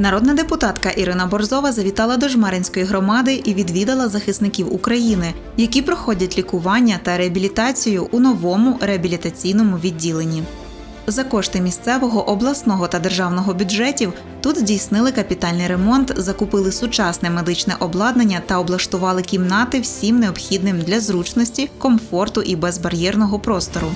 Народна депутатка Ірина Борзова завітала до Жмеринської громади і відвідала захисників України, які проходять лікування та реабілітацію у новому реабілітаційному відділенні. За кошти місцевого, обласного та державного бюджетів тут здійснили капітальний ремонт, закупили сучасне медичне обладнання та облаштували кімнати всім необхідним для зручності, комфорту і безбар'єрного простору.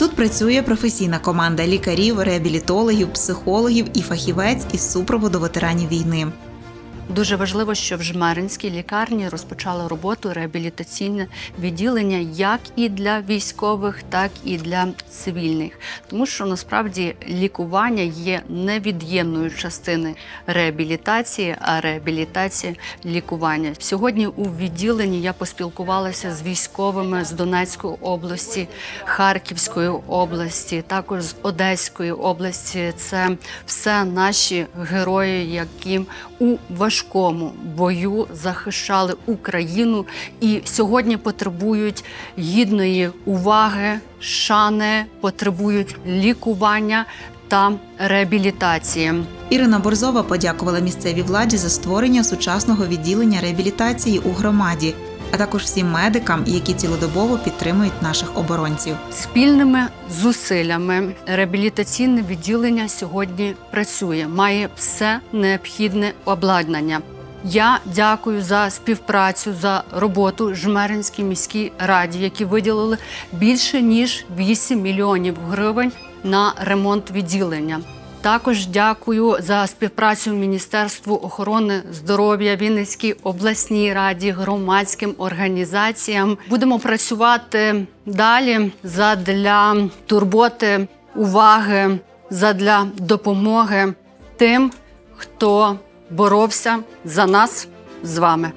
Тут працює професійна команда лікарів, реабілітологів, психологів і фахівець із супроводу ветеранів війни. Дуже важливо, що в Жмеринській лікарні розпочало роботу реабілітаційне відділення як і для військових, так і для цивільних, тому що насправді лікування є невід'ємною частиною реабілітації, а реабілітація лікування. Сьогодні у відділенні я поспілкувалася з військовими з Донецької області, Харківської області, також з Одеської області. Це все наші герої, які у важкому бою захищали Україну і сьогодні потребують гідної уваги, шани, потребують лікування та реабілітації. Ірина Борзова подякувала місцевій владі за створення сучасного відділення реабілітації у громаді, а також всім медикам, які цілодобово підтримують наших оборонців. Спільними зусиллями реабілітаційне відділення сьогодні працює, має все необхідне обладнання. Я дякую за співпрацю за роботу Жмеринській міській раді, які виділили більше ніж 8 мільйонів гривень на ремонт відділення. Також дякую за співпрацю Міністерству охорони здоров'я Вінницькій обласній раді, громадським організаціям. Будемо працювати далі задля турботи, уваги, задля допомоги тим, хто боровся за нас з вами.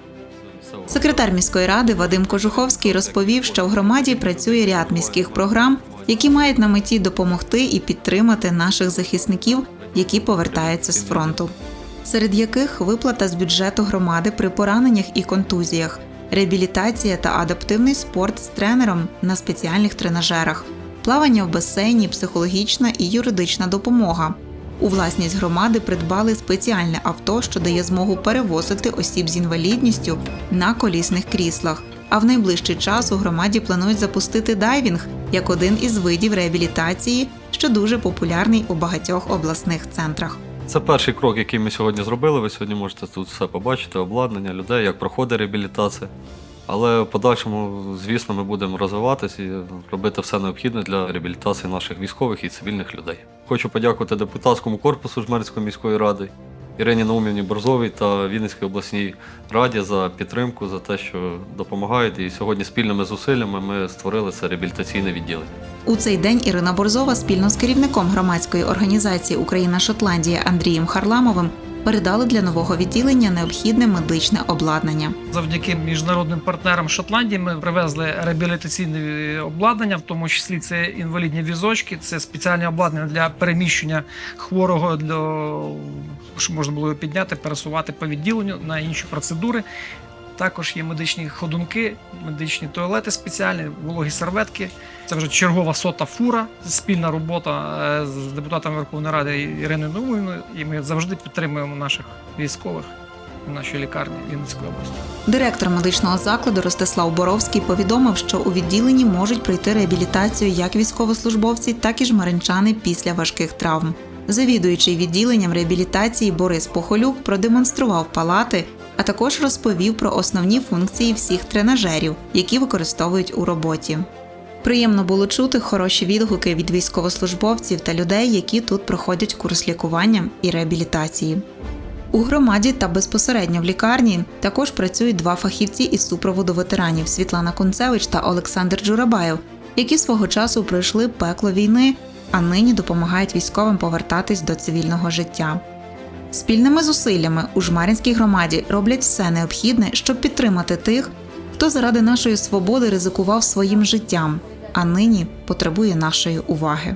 Секретар міської ради Вадим Кожуховський розповів, що в громаді працює ряд міських програм, які мають на меті допомогти і підтримати наших захисників, які повертаються з фронту, серед яких виплата з бюджету громади при пораненнях і контузіях, реабілітація та адаптивний спорт з тренером на спеціальних тренажерах, плавання в басейні, психологічна і юридична допомога. У власність громади придбали спеціальне авто, що дає змогу перевозити осіб з інвалідністю на колісних кріслах. А в найближчий час у громаді планують запустити дайвінг як один із видів реабілітації, що дуже популярний у багатьох обласних центрах. Це перший крок, який ми сьогодні зробили. Ви сьогодні можете тут все побачити, обладнання людей, як проходить реабілітація. Але в подальшому, звісно, ми будемо розвиватися і робити все необхідне для реабілітації наших військових і цивільних людей. Хочу подякувати депутатському корпусу Жмеринської міської ради, Ірині Наумівні Борзовій та Вінницькій обласній раді за підтримку, за те, що допомагають. І сьогодні спільними зусиллями ми створили це реабілітаційне відділення. У цей день Ірина Борзова спільно з керівником громадської організації Україна Шотландія Андрієм Харламовим передали для нового відділення необхідне медичне обладнання. Завдяки міжнародним партнерам Шотландії ми привезли реабілітаційне обладнання, в тому числі це інвалідні візочки, це спеціальне обладнання для переміщення хворого, для щоб можна було його підняти, пересувати по відділенню на інші процедури. Також є медичні ходунки, медичні туалети спеціальні, вологі серветки. Це вже чергова сота фура, спільна робота е, з депутатом Верховної Ради Іриною Наумовною. І ми завжди підтримуємо наших військових в нашій лікарні Вінницької області. Директор медичного закладу Ростислав Боровський повідомив, що у відділенні можуть пройти реабілітацію як військовослужбовці, так і жмеринчани після важких травм. Завідуючий відділенням реабілітації Борис Похолюк продемонстрував палати, а також розповів про основні функції всіх тренажерів, які використовують у роботі. Приємно було чути хороші відгуки від військовослужбовців та людей, які тут проходять курс лікування і реабілітації. У громаді та безпосередньо в лікарні також працюють два фахівці із супроводу ветеранів Світлана Концевич та Олександр Джурабаєв, які свого часу пройшли пекло війни, а нині допомагають військовим повертатись до цивільного життя. Спільними зусиллями у Жмаринській громаді роблять все необхідне, щоб підтримати тих, хто заради нашої свободи ризикував своїм життям, а нині потребує нашої уваги.